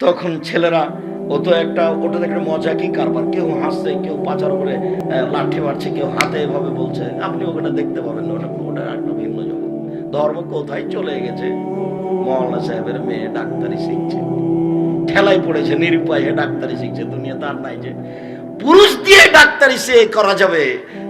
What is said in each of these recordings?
তখন ছেলেরা, ও তো একটা ওটা একটা মজা কি কারবার? কেউ হাসছে, কেউ পাচার করে লাঠি মারছে, কেউ হাতে এভাবে বলছে। আপনি ওখানে দেখতে পাবেন না, ওটা ওটা একটা ভিন্ন জগৎ। ধর্ম কোথায় চলে গেছে? মৌলানা সাহেবের মেয়ে ডাক্তারি শিখছে। ঠেলাই পড়েছে, নিরুপায় ডাক্তারি শিখছে দুনিয়া তার নাই যে। পুরুষ দিয়ে ডাক্তারি সে করা যাবে,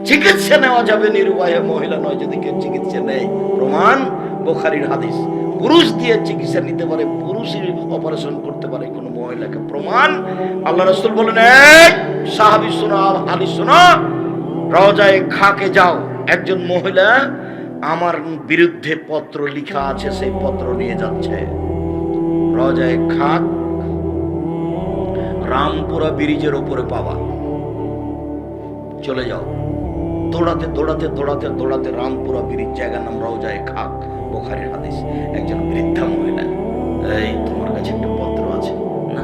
চিকিৎসা নেওয়া যাবে, নিরুপায় মহিলা নয় যদি কেউ চিকিৎসা নেয়। প্রমাণ, বোখারির হাদিস। পুরুষ দিয়ে চিকিৎসা নিতে পারে, পুরুষই অপারেশন করতে পারে, কোনো মহিলাকে প্রমাণ আল্লাহ রসুল বলেন, এই সাহাবি শোনা হাদিস শোনা রজায় খাকে যাও, একজন মহিলা আমার বিরুদ্ধে পত্র লিখা আছে, সেই পত্র নিয়ে যাচ্ছে। রজায় খাক, রামপুরা ব্রিজের ওপরে পাওয়া চলে যাও। দৌড়াতে দৌড়াতে দৌড়াতে দৌড়াতে রামপুরা ব্রিজ, জায়গার নাম রওজায় খাক। বোখারের হাদিস, একজন বৃদ্ধা মহিলা, এই, তোমার কাছে একটা পত্র আছে? না,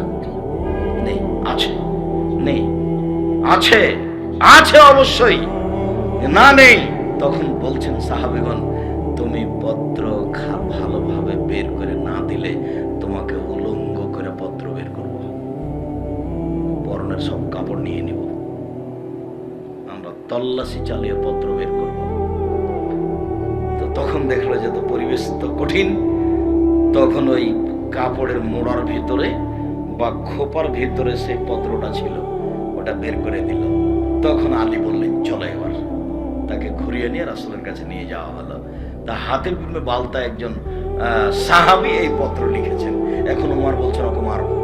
নেই। আছে। নেই? আছে। আছে অবশ্যই। না, নেই। তখন বলছেন সাহাবেগণ, তুমি পত্র ভালোভাবে বের করে না দিলে তোমাকে উলঙ্গ করে পত্র বের করব। পরনের সব কাপড় নিয়ে নিব। আমরা তল্লাশি চালিয়ে পত্র তখন দেখল যে তো পরিবেশ তো কঠিন, তখন ওই কাপড়ের মোড়ার ভিতরে বা খোপার ভিতরে সেই পত্রটা ছিল, ওটা বের করে দিল। তখন আলী বললেন, চলো এবার। তাকে ঘুরিয়ে নিয়ে রাসুলের কাছে নিয়ে যাওয়া হলো। তা হাতে বিমে বালতা একজন সাহাবী এই পত্র লিখেছেন। এখন উমার বলছেন ওকে মারবো।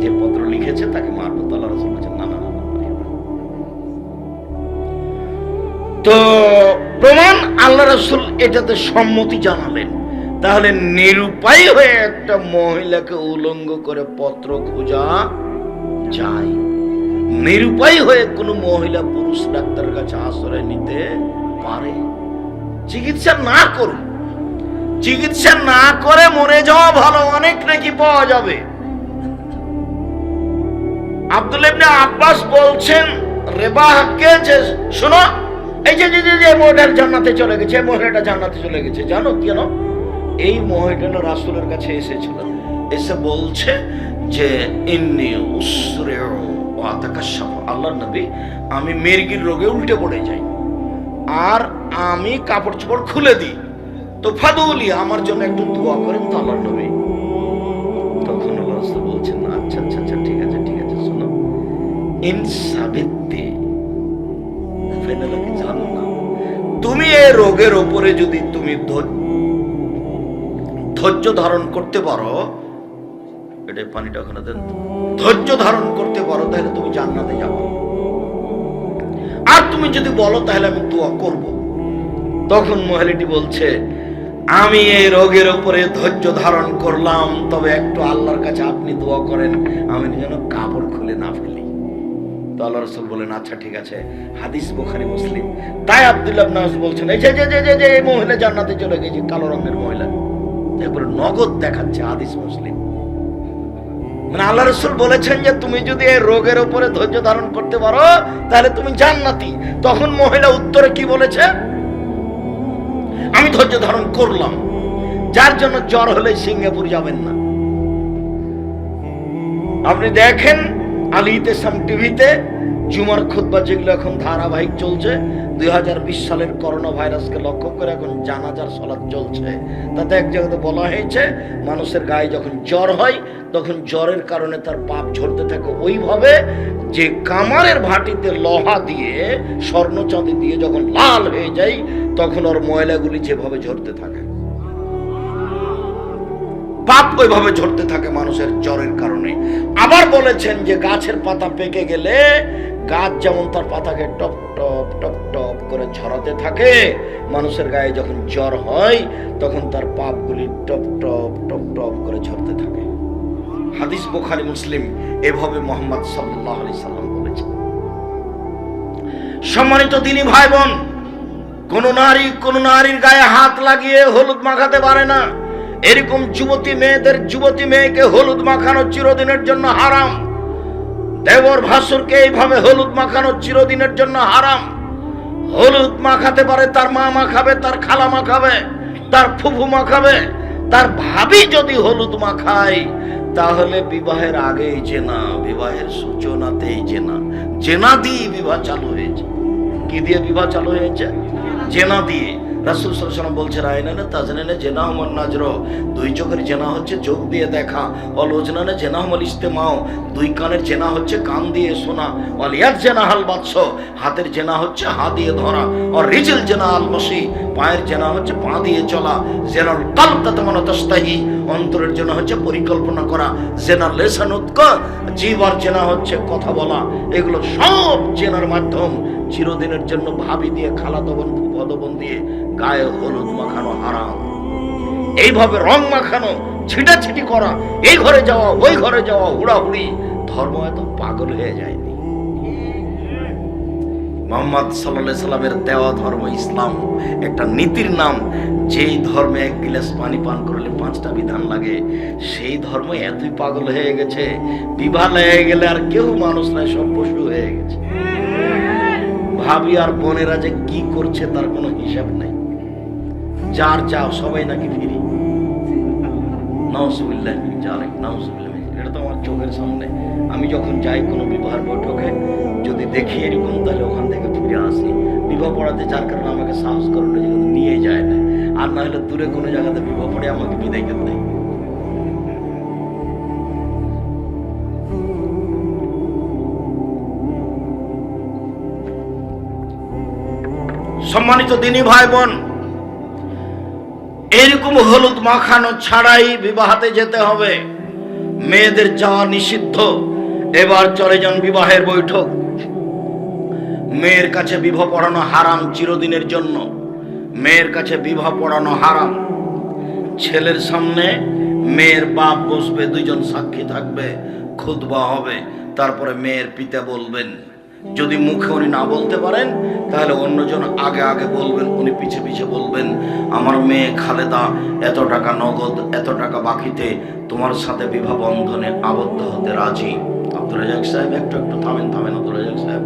যে পত্র লিখেছে, তাকে মারবো। তো রাসুল বলছেন, না না না। তো প্রমাণ আল্লাহ রসুল এটাতে সম্মতি জানালেন। তাহলে নিরুপায় হয়ে একটা মহিলাকে উলঙ্গ করে পত্র খোঁজা যায়। নিরুপায় হয়ে কোনো মহিলা পুরুষ ডাক্তারের কাছে আশ্রয় নিতে পারে। চিকিৎসা না করুন চিকিৎসা না করে মরে যাওয়া ভালো, অনেক নাকি পাওয়া যাবে। আব্দুল আব্বাস বলছেন, রেবাহকে যে, শোনো এই যে যে মহিলার জান্নাতে চলে গেছে মহিলাটা জান্নাতে চলে গেছে, জানো কেন এই মহিলাটা রাসুলের কাছে এসেছিল। এসে বলছে যে, ইন্নি ওয়াতাকাশাফ নবী, আমি মির্গির রোগে উল্টে পড়ে যাই। আর আমি কাপড় চোপড় খুলে দিই। তো ফাদুলি, আমার জন্য একটু দোয়া করেন তো আল্লাহর নবী। তখন আল্লাহ বলছেন আচ্ছা আচ্ছা আচ্ছা ঠিক আছে ঠিক আছে, শোনো। ইন তুমি এই রোগের ওপরে যদি তুমি ধৈর্য ধারণ করতে পারো, এটা পানিটা ওখানে দেন। ধৈর্য ধারণ করতে পারো, তাহলে তুমি জান্নাতে যাব। আর তুমি যদি বলো, তাহলে আমি দোয়া করব। তখন মহিলাটি বলছে, আমি এই রোগের উপরে ধৈর্য ধারণ করলাম, তবে একটু আল্লাহর কাছে আপনি দোয়া করেন, আমি যেন কাপড় খুলে না ফেলি। তো আল্লাহ রসুল বলেন আচ্ছা ঠিক আছে, হাদিস বুখারি, মুসলিম। তাই আব্দুল্লাহ নাস বলছেন, এই যে যে যে যে এই মহিলা জান্নাতে চলে গেছে, কালো রঙের মহিলা। এরপরে নগদ দেখাচ্ছে হাদিস মুসলিম। মানে আল্লাহ রসুল বলেছেন যে, তুমি যদি এই রোগের উপরে ধৈর্য ধারণ করতে পারো, তাহলে তুমি জান্নাতি। তখন মহিলা উত্তরে কি বলেছে? আমি ধৈর্য ধারণ করলাম। যার জন্য জ্বর হলে সিঙ্গাপুর যাবেন না। আপনি দেখেন আলী ইতেসাম টিভিতে জুমার খুতবা যেগুলো এখন ধারাবাহিক চলছে, দুই হাজার বিশ সালের করোনা ভাইরাসকে লক্ষ্য করে এখন জানাজার সলাৎ চলছে। তাতে এক জায়গাতে বলা হয়েছে, মানুষের গায়ে যখন জ্বর হয়, তখন জ্বরের কারণে তার পাপ ঝরতে থাকে। ওইভাবে যে কামারের ভাটিতে লোহা দিয়ে, স্বর্ণচাঁদি দিয়ে যখন লাল হয়ে যায়, তখন ওর ময়লাগুলি যেভাবে ঝরতে থাকে। পাপ ওইভাবে ঝরতে থাকে মানুষের জ্বরের কারণে। আবার বলেছেন যে গাছের পাতা পেকে গেলে গাছ যেমন তার পাতাকে টপ টপ টপ টপ করে ঝরাতে থাকে, মানুষের গায়ে যখন জ্বর হয়, তখন তার পাপগুলি টপ টপ টপ টপ করে ঝরতে থাকে। হাদিস বুখারী, মুসলিম এভাবে মোহাম্মদ সাল্লাল্লাহু আলাইহি সাল্লাম বলেছেন। সম্মানিত দিনী ভাই বোন, কোন নারী কোন নারীর গায়ে হাত লাগিয়ে হলুদ মাখাতে পারে না। এরকম যুবতী মেয়েদের, যুবতী মেয়েকে হলুদ মাখানো চিরদিনের জন্য হারাম। দেবর ভাসুরকে এইভাবে হলুদ মাখানো চিরদিনের জন্য হারাম। হলুদ মাখাতে পারে, তার মা মাখাবে, তার খালা মাখাবে, তার ফুফু মাখাবে, তার ভাবি যদি হলুদ মাখায়, তাহলে বিবাহের আগেই চেনা, বিবাহের সূচনাতেই চেনা। জেনা দিয়ে বিবাহ চালু হয়েছে। কি দিয়ে বিবাহ চালু হয়েছে? জেনা দিয়ে। রাসুল সাল্লাম বলছে রায়না তাজনে জেনা হমন নাজর। দুই চোখের জেনা হচ্ছে চোখ দিয়ে দেখা অলোচনানে জেনা হমল ইস্তেমাও দুই কানের জেনা হচ্ছে কান দিয়ে শোনা। অলিয়ার জেনা হাল বাৎস হাতের জেনা হচ্ছে হাত দিয়ে ধরা। ও রিজেল জেনা আল পায়ের জেনা হচ্ছে পা দিয়ে চলা। জেনার কাল্প তাতে তস্তাহি, অন্তরের জন্য হচ্ছে পরিকল্পনা করা। জেনার লেসান উৎক জীবার জেনা হচ্ছে কথা বলা। এগুলো সব জেনার মাধ্যম। চিরদিনের জন্য ভাবি দিয়ে খালাতবন পদবন দিয়ে গায়ে হলুদ মাখানো হারাম। এইভাবে রং মাখানো ছিটাছিটি করা, এই ঘরে যাওয়া, ওই ঘরে যাওয়া, হুড়াহুড়ি, ধর্ম এত পাগল হয়ে যায়নি। মোহাম্মদ সাল্লামের দেওয়া ধর্ম ইসলাম, একটা নীতির নাম, যেই ধর্মে এক গিলাস পানি পান করলে পাঁচটা বিধান লাগে, সেই ধর্ম এতই পাগল হয়ে গেছে, বিবাহ লেগে গেলে আর কেউ মানুষ নয় সব পশু হয়ে গেছে। ভাবি আর বোনেরা যে কি করছে তার কোনো হিসাব নেই। যার চাও সবাই নাকি ফিরি। নাউজুবিল্লাহ, জালেক, নাউজুবিল্লাহ। এটা তো আমার চোখের সামনে। আমি যখন যাই কোনো বিবাহ বৈঠকে, যদি দেখি এরকম, তাহলে ওখান থেকে ফিরে আসি। বিবাহ পড়াতে যার কারণে আমাকে সাহস করে না নিয়ে যায় না। আর না হলে দূরে কোনো জায়গাতে বিবাহ পড়ে আমাকে বিদায় করতে। সম্মানিত দিনী ভাই বোন, এরকম হলুদ মাখানো ছাড়াই বিবাহতে যেতে হবে। মেয়েদের যাওয়া নিষিদ্ধ। এবার চলে যান বিবাহের বৈঠক। মেয়ের কাছে বিবাহ পড়ানো হারাম চিরদিনের জন্য। মেয়ের কাছে বিবাহ পড়ানো হারাম। ছেলের সামনে মেয়ের বাপ বসবে দুজন সাক্ষী থাকবে খুদবা হবে। তারপরে মেয়ের পিতা বলবেন যদি মুখে উনি না বলতে পারেন, তাহলে অন্যজন আগে আগে বলবেন, উনি পিছে পিছে বলবেন, আমার মেয়ে খালেদা, এত টাকা নগদ, এত টাকা বাকিতে, তোমার সাথে বিবাহ বন্ধনে আবদ্ধ হতে রাজি? আব্দুল রাজাক সাহেব, একটু একটু থামেন থামেন আব্দুল রাজাক সাহেব।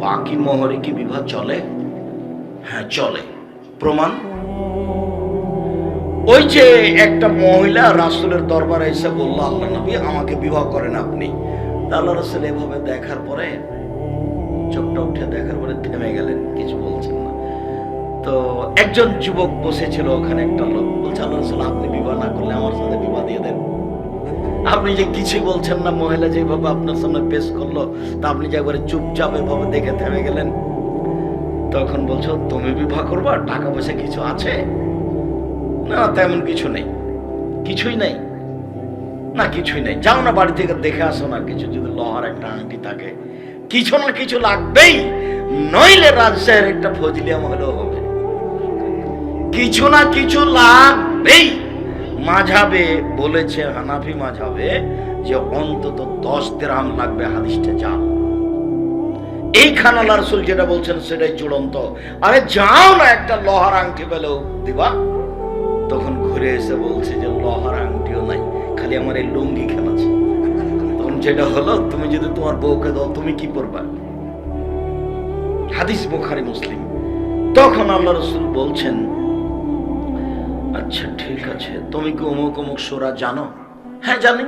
বাকি মোহরে কি বিবাহ চলে? হ্যাঁ চলে। প্রমাণ? ওই যে একটা মহিলা রাসুলের দরবারে এসে বলল, আল্লাহ নবী, আমাকে বিবাহ করেন আপনি। আল্লাহ রাসুল এভাবে দেখার পরে চোখটা উঠে দেখার পরে থেমে গেলেন, কিছু বলছেন না। তো একজন যুবক বসেছিল ওখানে একটা লোক, বলছে, আল্লাহ আপনি বিবাহ না করলে আমার সাথে বিবাহ দিয়ে দেন। আপনি যে কিছুই বলছেন না, মহিলা যেভাবে আপনার সামনে পেশ করল, তা আপনি যে একবারে চুপচাপ এভাবে দেখে থেমে গেলেন। তখন বলছো, তুমি বিবাহ করবা টাকা পয়সা কিছু আছে? না, তেমন কিছু নেই। কিছুই নেই? না, কিছুই নেই। যাও না বাড়ি থেকে, দেখে আসো না কিছু, যদি লোহার একটা আংটি থাকে। কিছু না কিছু লাগবেই, নইলে রাজশাহীর একটা ফজলিয়াম হলেও হবে। কিছু না কিছু লাগবেই। মাঝাবে বলেছে, হানাফি মাঝাবে, যে অন্তত দশ দেরাম লাগবে হাদিসটা যা এই খানাল রসুল যেটা বলছেন সেটাই চূড়ান্ত। আরে যাও না একটা লোহার আংটি পেলেও দিবা। তখন ঘুরে এসে বলছে যে লোহার আংটিও নাই, খালি আমার এই লুঙ্গি খেলা আছে। যেটা হলো, তুমি যদি তোমার বউকে দাও, তুমি কি করবা? হাদিস বোখারি, মুসলিম। তখন আল্লাহ রসুল বলছেন আচ্ছা ঠিক আছে। তুমি কি অমুক অমুক সোরা জানো? হ্যাঁ জানি।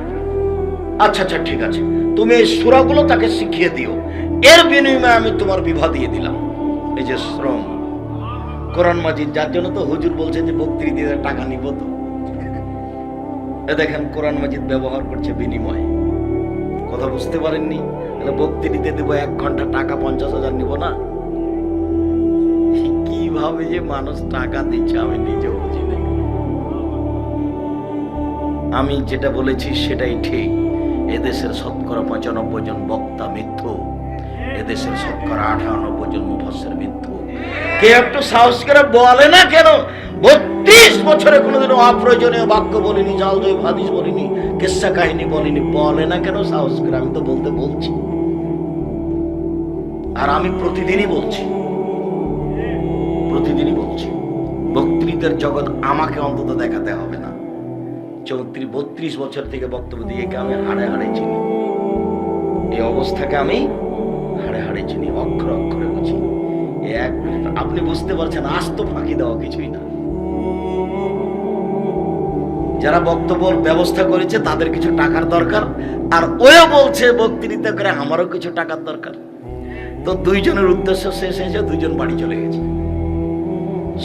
আচ্ছা আচ্ছা ঠিক আছে। তুমি এই সুরাগুলো তাকে শিখিয়ে দিও। এর বিনিময়ে আমি তোমার বিবাহ দিয়ে দিলাম। এই যে শ্রম। কোরআন মাজিদ, যার জন্য তো হুজুর বলছে যে বক্তৃতা টাকা নিব তো। এ দেখেন, কোরআন মাজিদ ব্যবহার করছে বিনিময়ে। কথা বুঝতে পারেননি? তাহলে নিতে দেবো এক ঘণ্টা, টাকা পঞ্চাশ হাজার নিব না? কীভাবে যে মানুষ টাকা দিচ্ছে আমি নিজেও বুঝি আমি যেটা বলেছি সেটাই ঠিক। এদেশের শতকরা পঁচানব্বই জন বক্তা মিথ্যু। এদেশের শতকরা আঠানব্বই জন মুফাসের মিথ্যু। কে একটু সাহস করে বলে না কেন? বত্রিশ বছরে কোনোদিনও অপ্রয়োজনীয় বাক্য বলিনি, জাল জয় হাদিস বলিনি, কেসা কাহিনী বলিনি, বলে না কেন সাহস করে? আমি তো বলতে বলছি। আর আমি প্রতিদিনই বলছি। প্রতিদিনই বলছি। বক্তৃতার জগৎ আমাকে অন্তত দেখাতে হবে না। চৌত্রিশ, বত্রিশ বছর থেকে বক্তব্য দিয়ে আমি হাড়ে হাড়ে চিনি। এই অবস্থাকে আমি হাড়ে হাড়ে চিনি, অক্ষর অক্ষরে বুঝি। এক আপনি বুঝতে পারছেন, আজ তো ফাঁকি দেওয়া কিছুই না। যারা বক্তব্যর ব্যবস্থা করেছে, তাদের কিছু টাকার দরকার, আর ওও বলছে, বক্তৃতা করে আমারও কিছু টাকার দরকার। তো দুইজনের উদ্দেশ্য শেষ হয়েছে, দুইজন বাড়ি চলে গেছে।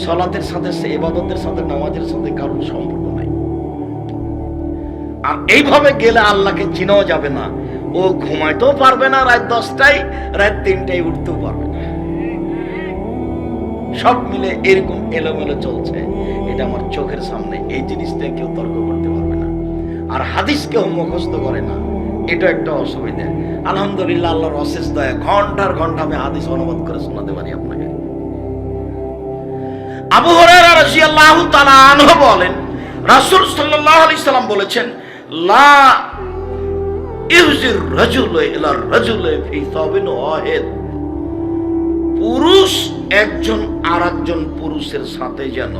সলাতের সাথে সে, এবাদতের সাথে, নামাজের সাথে কারোর সম্পর্ক নাই। আর এইভাবে গেলে আল্লাহকে চিনাও যাবে না। ও ঘুমাইতেও পারবে না, রাত দশটায়, রাত তিনটায় উঠতেও পারবে সব মিলে এরকম এলোমেলো চলছে, এটা আমার চোখের সামনে এই জিনিসটা কেউ তর্ক করতে পারবে না। আর হাদিস কেউ মুখস্থ করে না, এটা একটা অসুবিধা। আলহামদুলিল্লাহ, আল্লাহর অশেষ দয়া, ঘণ্টার ঘণ্টা আমি হাদিস অনুবাদ করে শোনাতে পারি আপনাকে। আবু বলেন সাল্লাম বলেছেন, লা ইউজির ইলা ফি ওয়াহিদ। পুরুষ একজন আর একজন পুরুষের সাথে যেন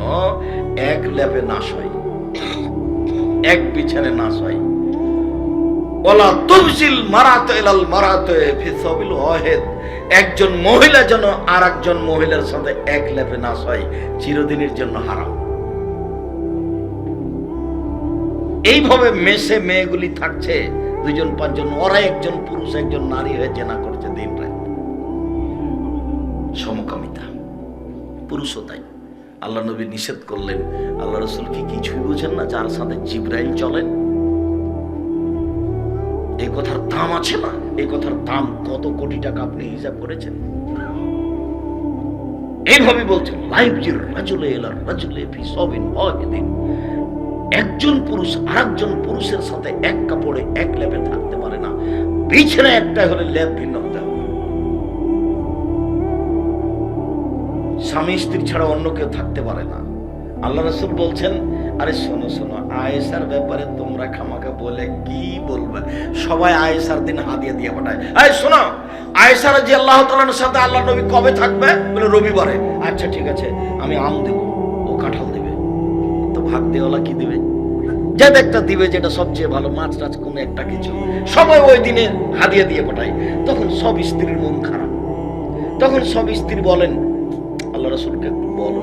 এক ল্যাপে নাশ হয় এক বিছানে নাশ হয় ওলা তুবসিল মারাতে ইলাল মারাতে ফি সাবিল ওয়াহিদ। একজন মহিলা যেন আর একজন মহিলার সাথে এক নাশ হয় চিরদিনের জন্য হারাম। এইভাবে মেসে মেয়েগুলি থাকছে, দুজন, পাঁচজন, ওরা একজন পুরুষ, একজন নারী হয়ে জেনা করছে দিন রাত সমকামিতা। পুরুষও আল্লাহ নবী নিষেধ করলেন, আল্লাহ রসুল কিছুই বুঝেন না যার সাথে জিব্রাইল চলেন এই কথার দাম আছে না? এই কথার দাম কত কোটি টাকা আপনি হিসাব করেছেন? এইভাবে বলছেন, লাইফ জির রাজুলে এলার রাজুলে ফি সবিন ওয়াহিদিন একজন পুরুষ আরেকজন পুরুষের সাথে এক কাপড়ে এক লেপে থাকতে পারে না। বিছানা একটা হলে লেপ ভিন্ন স্বামী স্ত্রী ছাড়া অন্য কেউ থাকতে পারে না। আল্লাহ রসুল বলছেন, আরে শোনো শোনো আয়েসার ব্যাপারে তোমরা খামাকে বলে কি বলবে? সবাই আয়েসার দিন হাদিয়া দিয়ে পাঠায়। এই, শোনো আয়েসার যে আল্লাহ তালার সাথে আল্লাহ নবী কবে থাকবে? বলে রবিবারে। আচ্ছা ঠিক আছে, আমি আম দেবো, ও কাঁঠাল দেবে। তো ভাগ দেওয়ালা কি দিবে? যে একটা দিবে যেটা সবচেয়ে ভালো মাছ টাছ কোনো একটা কিছু। সবাই ওই দিনে হাদিয়া দিয়ে পাঠায়। তখন সব স্ত্রীর মন খারাপ। তখন সব স্ত্রী বলেন আল্লাহ রসুলকে বলো।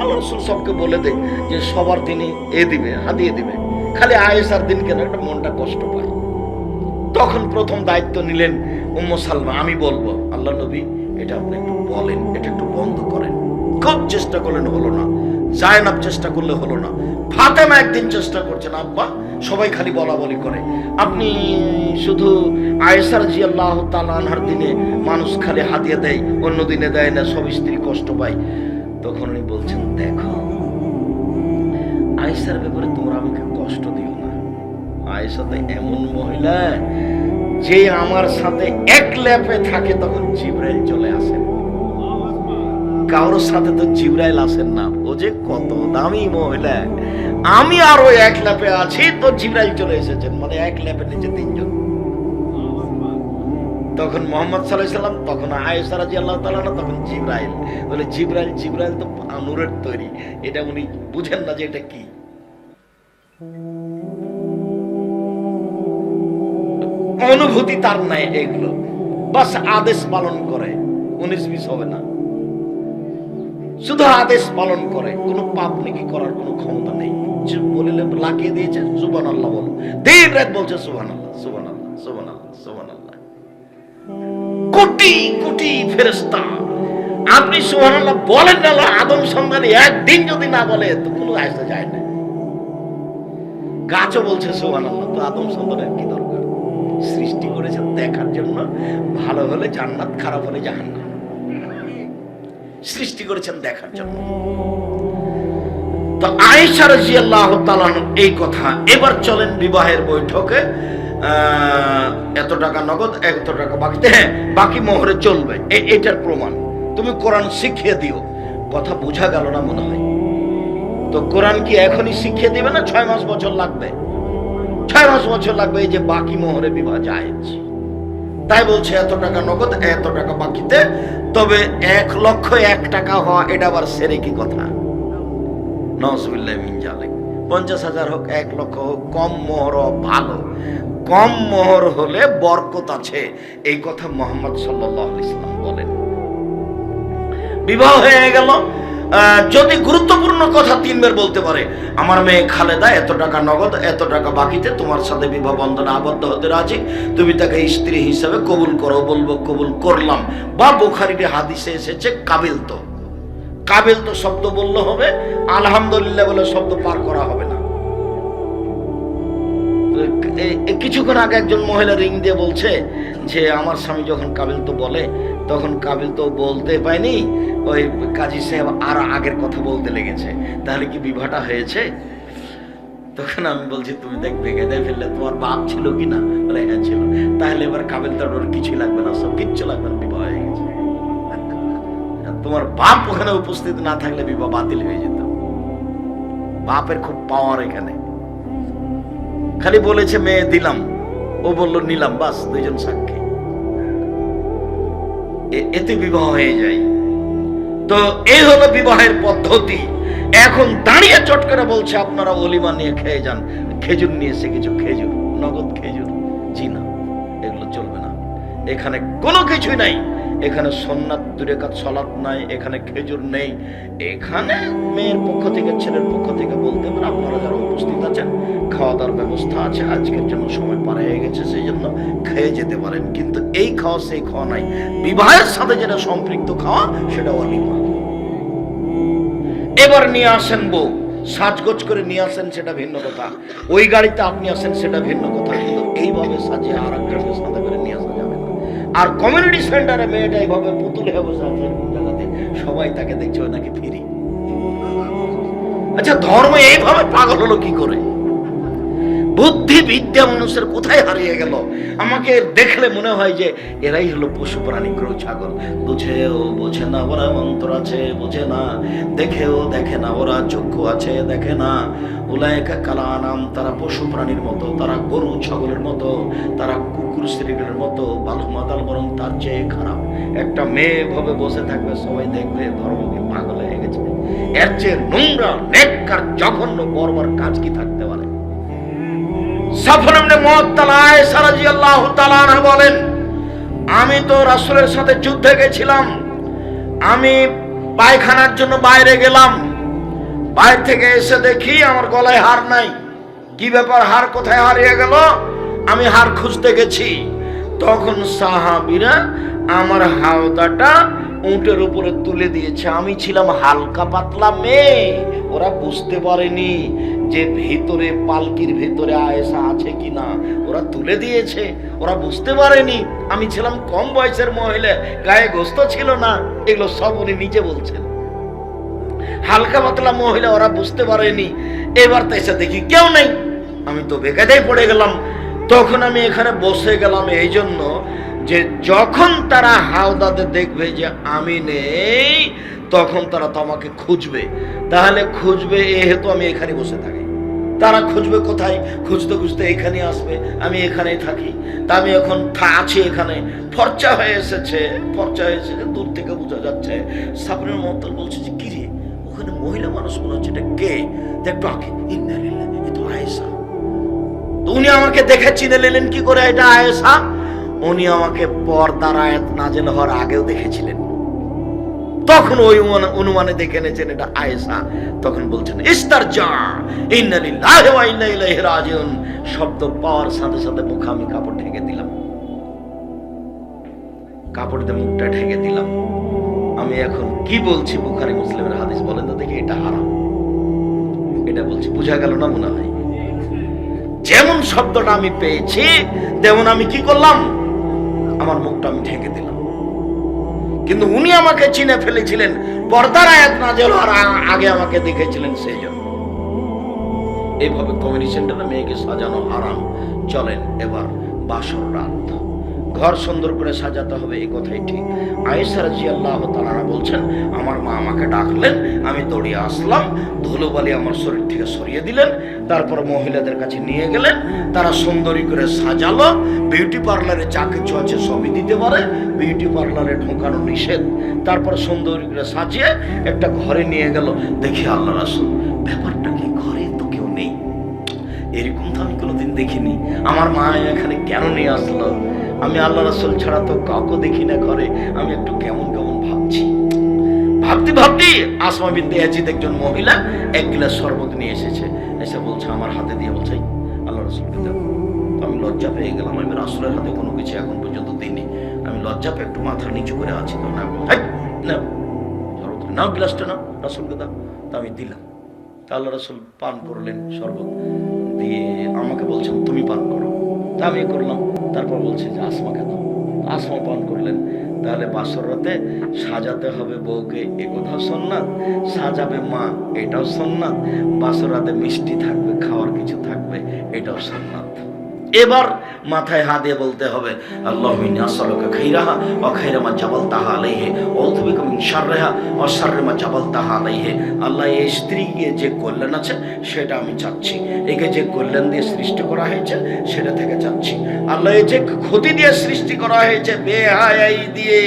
আল্লাহ রসুল সবকে বলে দেয় যে সবার দিনই এ দিবে হাদিয়ে দিবে। খালি আয়েসার দিন কেন? একটা মনটা কষ্ট পায়। তখন প্রথম দায়িত্ব নিলেন উম্ম সালমা। আমি বলব, আল্লাহ নবী, এটা আপনি একটু বলেন, এটা একটু বন্ধ করেন। খুব চেষ্টা করলেন, হলো না। জায়নাব চেষ্টা করলে হলো না। ফাতেমা একদিন চেষ্টা করছেন, আব্বা, সবাই খালি বলা বলি করে। আপনি শুধু আয়েসার জি আল্লাহ তালানহার দিনে মানুষ খালি হাতিয়ে দেয়, অন্য দিনে দেয় না, সব স্ত্রী কষ্ট পায়। তখন উনি বলছেন, দেখো আয়েসার ব্যাপারে তোমরা আমাকে কষ্ট দিও না। আয়েসাতে এমন মহিলা যে আমার সাথে এক ল্যাপে থাকে, তখন জিব্রাইল চলে আসেন কারোর সাথে তো জিব্রাইল আসেন না। ও যে কত দামি মহিলা। আমি আরও এক ল্যাপে আছি তো জিব্রাইল চলে এসেছেন। মানে এক ল্যাপে নিচে তিনজন। তখন মোহাম্মদ সাল্লাম, তখন রাজি আল্লাহ তালা তখন জিব্রাইল। বলে তো আনুরের তৈরি। এটা উনি বুঝেন না যে এটা কি? অনুভূতি তার নাই এগুলো। বাস আদেশ পালন করে। উনিশ বিশ হবে না। শুধু আদেশ পালন করে, কোনো পাপ নাকি করার কোনো ক্ষমতা নেই। যে বলিলে লাগিয়ে দিয়েছে সুবান আল্লাহ বলো। দিন রাত বলছে সুবান আল্লাহ সুবান আল্লাহ সুবান আল্লাহ সুবান আল্লাহ কোটি কোটি ফেরেস্তা আপনি সুবান আল্লাহ বলেন না আদম সন্ধানে একদিন যদি না বলে, তো কোনো আসতে যায় না। গাছও বলছে সুবান আল্লাহ তো আদম সন্তানের কি দরকার? সৃষ্টি করেছেন দেখার জন্য, ভালো হলে জান্নাত, খারাপ হলে জাহান্নাম। সৃষ্টি করেছেন দেখার জন্য। তো আয়েশা রাদিয়াল্লাহু তাআলা এই কথা। এবার চলেন বিবাহের বৈঠকে। এত টাকা নগদ, এত টাকা বাকিতে হ্যাঁ বাকি মোহরে চলবে। এটার প্রমাণ। তুমি কোরআন শিখিয়ে দিও। কথা বোঝা গেল না মনে হয়? তো কোরআন কি এখনই শিখিয়ে দিবে না ছয় মাস বছর লাগবে? ছয় মাস বছর লাগবে এই যে বাকি মোহরে বিবাহ জায়েজ। তাই বলছে এত টাকা নগদ, এত টাকা বাকিতে, তবে এক লক্ষ এক টাকা হওয়া এটা আবার সেরে কি কথা? মিন জালেক পঞ্চাশ হাজার হোক, এক লক্ষ হোক, কম মোহর ভালো। কম মোহর হলে বরকত আছে। এই কথা মোহাম্মদ সাল্লাহ ইসলাম বলেন। বিবাহ হয়ে গেল যদি গুরুত্বপূর্ণ কথা তিনবার বলতে পারে, আমার মেয়ে খালেদা, এত টাকা নগদ, এত টাকা বাকিতে, তোমার সাথে বিবাহ বন্ধনে আবদ্ধ হতে রাজি, তুমি তাকে স্ত্রী হিসাবে কবুল করো। বলব, কবুল করলাম। বা বোখারিটি হাদিসে এসেছে, কাবিল তো। কাবিল তো শব্দ বললে হবে, আলহামদুলিল্লাহ বলে শব্দ পার করা হবে কিছুক্ষণ আগে একজন মহিলা রিং দিয়ে বলছে যে, আমার স্বামী যখন কাবিল তো বলে, তখন কাবিল তো বলতে পায়নি ওই কাজী সাহেব আর আগের কথা বলতে লেগেছে। তাহলে কি বিবাহটা হয়েছে? তখন আমি বলছি, তুমি দেখবে গেঁদে ফেললে তোমার বাপ ছিল কি না? বলে হ্যাঁ ছিল। তাহলে এবার কাবিল তার ওর কিছুই লাগবে না, সব কিচ্ছু লাগবে না, বিবাহ হয়ে গেছে। তোমার বাপ ওখানে উপস্থিত না থাকলে বিবাহ বাতিল হয়ে যেত। বাপের খুব পাওয়ার এখানে। খালি বলেছে, মেয়ে, দিলাম। ও বলল, নিলাম, বাস, দুইজন সাক্ষী। এতে বিবাহ হয়ে যায়। তো এই হলো বিবাহের পদ্ধতি। এখন দাঁড়িয়ে চট করে বলছে, আপনারা অলিমা নিয়ে খেয়ে যান। খেজুর নিয়েছে কিছু খেজুর, নগদ খেজুর জি না এগুলো চলবে না। এখানে কোনো কিছুই নাই। এখানে সন্ন্যাত দুরেকাত সলাৎ নাই, এখানে খেজুর নেই। এখানে মেয়ের পক্ষ থেকে, ছেলের পক্ষ থেকে বলতে পারে আপনারা যারা উপস্থিত আছেন খাওয়া দাওয়ার ব্যবস্থা আছে, আজকের জন্য সময় পার হয়ে গেছে, সেই জন্য খেয়ে যেতে পারেন। কিন্তু এই খাওয়া, সেই খাওয়া নাই। বিবাহের সাথে যেটা সম্পৃক্ত খাওয়া, সেটা অলিমা এবার নিয়ে আসেন বউ। সাজগোজ করে নিয়ে আসেন, সেটা ভিন্ন কথা। ওই গাড়িতে আপনি আসেন, সেটা ভিন্ন কথা। কিন্তু এইভাবে সাজিয়ে আর একজনকে সাথে করে নিয়ে আসা যাবে আর কমিউনিটি সেন্টারে মেয়েটা এইভাবে পুতুল হয়ে বসে আছে জায়গাতে সবাই তাকে দেখছে নাকি ফিরি। আচ্ছা ধর্ম এইভাবে পাগল হলো কি করে? বুদ্ধি বিদ্যা মানুষের কোথায় হারিয়ে গেল? আমাকে দেখলে মনে হয় যে এরাই হলো পশু প্রাণী, গ্রহ, ছাগল। বুঝেও বোঝে না ওরা মন্ত্র আছে, বোঝে না। দেখেও দেখে না ওরা চক্ষু আছে, দেখে না। উলায়কা কালা নাম তারা পশু প্রাণীর মতো, তারা গরু, ছাগলের মতো, তারা কুকুর শ্রীগুলোর মতো। বালু মাতাল, বরং তার চেয়ে খারাপ। একটা মেয়ে ভাবে বসে থাকবে, সবাই দেখবে ধর্মকে পাগল হয়ে গেছে। এর চেয়ে নোংরা, নেককার, জঘন্য, বর্বর কাজ কি থাকতে রাদিয়াল্লাহু বলেন, আমি তো রাসূলের সাথে যুদ্ধে গেছিলাম। আমি পায়খানার জন্য বাইরে গেলাম। বাইরে থেকে এসে দেখি আমার গলায় হার নাই। কি ব্যাপার? হার কোথায় হারিয়ে গেল? আমি হার খুঁজতে গেছি। তখন সাহাবিরা আমার হাওদাটা উটের উপরে তুলে দিয়েছে। আমি ছিলাম হালকা পাতলা মেয়ে। ওরা বুঝতে পারেনি যে ভেতরে পালকির ভেতরে আয়েসা আছে কিনা। ওরা তুলে দিয়েছে। ওরা বুঝতে পারেনি। আমি ছিলাম কম বয়সের মহিলা, গায়ে গোস্ত ছিল না। এগুলো সব উনি নিজে বলছেন। হালকা পাতলা মহিলা, ওরা বুঝতে পারেনি। এবার তো এসে দেখি কেউ নেই। আমি তো বেকায়দায় পড়ে গেলাম। তখন আমি এখানে বসে গেলাম। এই জন্য যে যখন তারা হাওদাতে দেখবে যে আমি নেই, তখন তারা তোমাকে খুঁজবে। তাহলে খুঁজবে, এ হেতু আমি এখানে বসে থাকি। তারা খুঁজবে কোথায়? খুঁজতে খুঁজতে এখানে আসবে, আমি এখানেই থাকি। তা আমি এখন আছি এখানে। ফর্চা হয়ে এসেছে, ফর্চা হয়ে এসেছে, দূর থেকে বোঝা যাচ্ছে। সাবরিন মহতল বলছে যে, কিরে, ওখানে মহিলা মানুষ মনে হচ্ছে, এটা কে? দেখ ডাকে ইন্নালিল্লাহ এ তো আয়েশা। উনি আমাকে দেখে চিনে নিলেন কি করে? এটা আয়েশা। উনি আমাকে পর্দার আয়াত নাজেল হওয়ার আগেও দেখেছিলেন। তখন ওই অনুমানে দেখে নিয়েছেন এটা আয়েশা। তখন বলছেন ইস্তার যা শব্দ পাওয়ার সাথে সাথে মুখ আমি কাপড় ঢেকে দিলাম। কাপড় মুখটা ঢেকে দিলাম। আমি এখন কি বলছি বুখারি মুসলিমের হাদিস বলেন তো দেখি এটা হারাম। এটা বলছি, বোঝা গেল না মনে হয়? যেমন শব্দটা আমি পেয়েছি, তেমন আমি কি করলাম? আমার মুখটা আমি ঢেকে দিলাম। কিন্তু উনি আমাকে চিনে ফেলেছিলেন, পর্দার আয়াত না আর আগে আমাকে দেখেছিলেন সেই জন্য এইভাবে কমিউনি সেন্টারে মেয়েকে সাজানো আরাম চলেন এবার বাসর রাত। ঘর সুন্দর করে সাজাতে হবে, এই কথাই ঠিক। আয়েশা আল্লাহ তাআলা বলছেন, আমার মা আমাকে ডাকলেন, আমি দৌড়িয়ে আসলাম, ধুলোবালি আমার শরীর থেকে সরিয়ে দিলেন, তারপর মহিলাদের কাছে নিয়ে গেলেন, তারা সুন্দরী করে সাজালো, বিউটি পার্লারে যা কিছু আছে সবই দিতে পারে, বিউটি পার্লারে ঢোকানো নিষেধ। তারপর সুন্দরী করে সাজিয়ে একটা ঘরে নিয়ে গেল। দেখি আল্লাহ রাসূল, ব্যাপারটা কি? ঘরে তো কেউ নেই। এরকম তো আমি কোনোদিন দেখিনি। আমার মা এখানে কেন নিয়ে আসলো? আমি আল্লাহ রাসুল ছাড়া তো কাউকে দেখি না ঘরে। আমি একটু কেমন কেমন ভাবছি। ভাবতে ভাবতে আসমা বিনতে ইয়াজিদ একজন মহিলা এক গ্লাস শরবত নিয়ে এসেছে। এসে বলছে আমার হাতে দিয়ে বলছে "এই, আল্লাহ রসুলকে দেবো আমি লজ্জা পেয়ে গেলাম। আমি রাসুলের হাতে কোনো কিছু এখন পর্যন্ত দিইনি। আমি লজ্জা পেয়ে একটু মাথা নিচু করে আছি। তো না "এই, নাও শরবত নাও গ্লাসটা নাও রাসুলকে দাও। তা আমি দিলাম। তা আল্লাহ রসুল পান করলেন শরবত। দিয়ে আমাকে বলছেন তুমি পান করো। তা আমি করলাম। তারপর বলছে যে আসমা কেন? আসমা পান করলেন। তাহলে বাসর রাতে সাজাতে হবে বউকে, এ কোথাও সন্ন্যাত সাজাবে মা, এটাও সন্ন্যাত বাসর রাতে মিষ্টি থাকবে, খাওয়ার কিছু থাকবে, এটাও সন্ন্যাত এবার মাথায় হাত দিয়ে বলতে হবে খাইরাহা ও তাহা শাররিহা ও তাহা আল্লাহ এই স্ত্রীকে যে কল্যাণ আছে সেটা আমি চাচ্ছি। একে যে কল্যাণ দিয়ে সৃষ্টি করা হয়েছে সেটা থেকে চাচ্ছি। আল্লাহ এই যে ক্ষতি দিয়ে সৃষ্টি করা হয়েছে বেহায়াই দিয়ে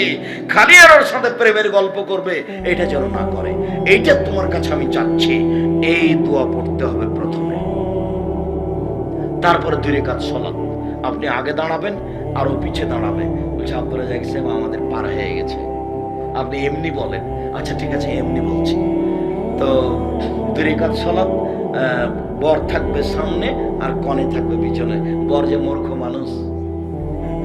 খালি আর ওর সাথে প্রেমের গল্প করবে, এটা যেন না করে। এইটা তোমার কাছে আমি চাচ্ছি। এই দোয়া পড়তে হবে প্রথমে। তারপরে দুই রেখাত সলাৎ। আপনি আগে দাঁড়াবেন আর ও পিছে দাঁড়াবে। বলছে আব্দুল রাজাক সাহেব আমাদের পার হয়ে গেছে। আপনি এমনি বলেন। আচ্ছা ঠিক আছে এমনি বলছি। তো দুই রেখাত আহ, বর থাকবে সামনে আর কনে থাকবে পিছনে। বর যে মূর্খ মানুষ।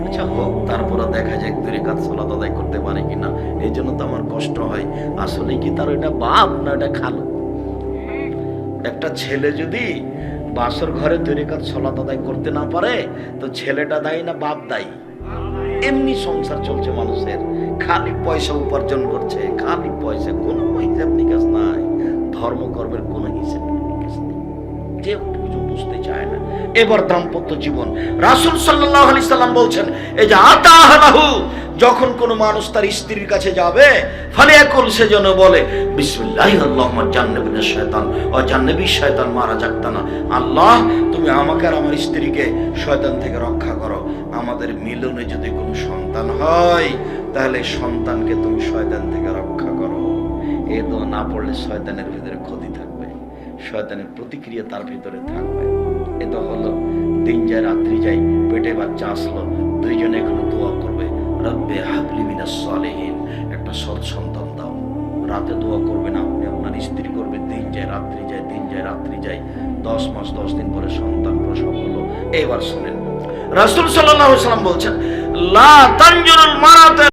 আচ্ছা হোক তারপরে দেখা যায় দুই রেখাত সলাৎ আদায় করতে পারে কিনা। এই জন্য তো আমার কষ্ট হয়। আসলে কি তার ওইটা বাপ না এটা খালো? একটা ছেলে যদি বাসর ঘরে তৈরি কাজ সলাত আদায় করতে না পারে, তো ছেলেটা দায়ী না বাপ দায়ী? এমনি সংসার চলছে মানুষের। খালি পয়সা উপার্জন করছে, খালি পয়সা, কোনো হিসাব নিকাশ নাই। ধর্মকর্মের কোনো হিসাব নিকাশ নেই। কেউ কিছু বুঝতে চায় না। এবার দাম্পত্য জীবন। রাসুল সাল্লাহ আলি সাল্লাম বলছেন, এই যে আতাহু যখন কোনো মানুষ তার স্ত্রীর কাছে যাবে, ফলে এখন সে যেন বলে, বিসমিল্লাহ আল্লাহ জান্নবিন শয়তান। ও জান্নবী শয়তান মারা যাক না। আল্লাহ, তুমি আমাকে আর আমার স্ত্রীকে শয়তান থেকে রক্ষা করো। আমাদের মিলনে যদি কোনো সন্তান হয়, তাহলে সন্তানকে তুমি শয়তান থেকে রক্ষা করো। এ তো না পড়লে শয়তানের ভিতরে ক্ষতি থাকবে। শয়তানের প্রতিক্রিয়া তার ভিতরে থাকবে। এ তো হলো, দিন যায়, রাত্রি যাই পেটে বাচ্চা আসলো, দুইজনে এখনও দোয়া রব্বে হাবলি মিনাস সালেহীন। একটা সৎ সন্তান দাও। রাতে দোয়া করবেন আপনি, আপনার স্ত্রী করবে, দিন যায়, রাত্রি যায়, দিন যায়, রাত্রি যায়। দশ মাস, দশ দিন পরে সন্তান প্রসব হলো। এবার শোনেন। রাসুল সাল্লাহ সাল্লাম বলছেন, লা তানজুরুল মারাতে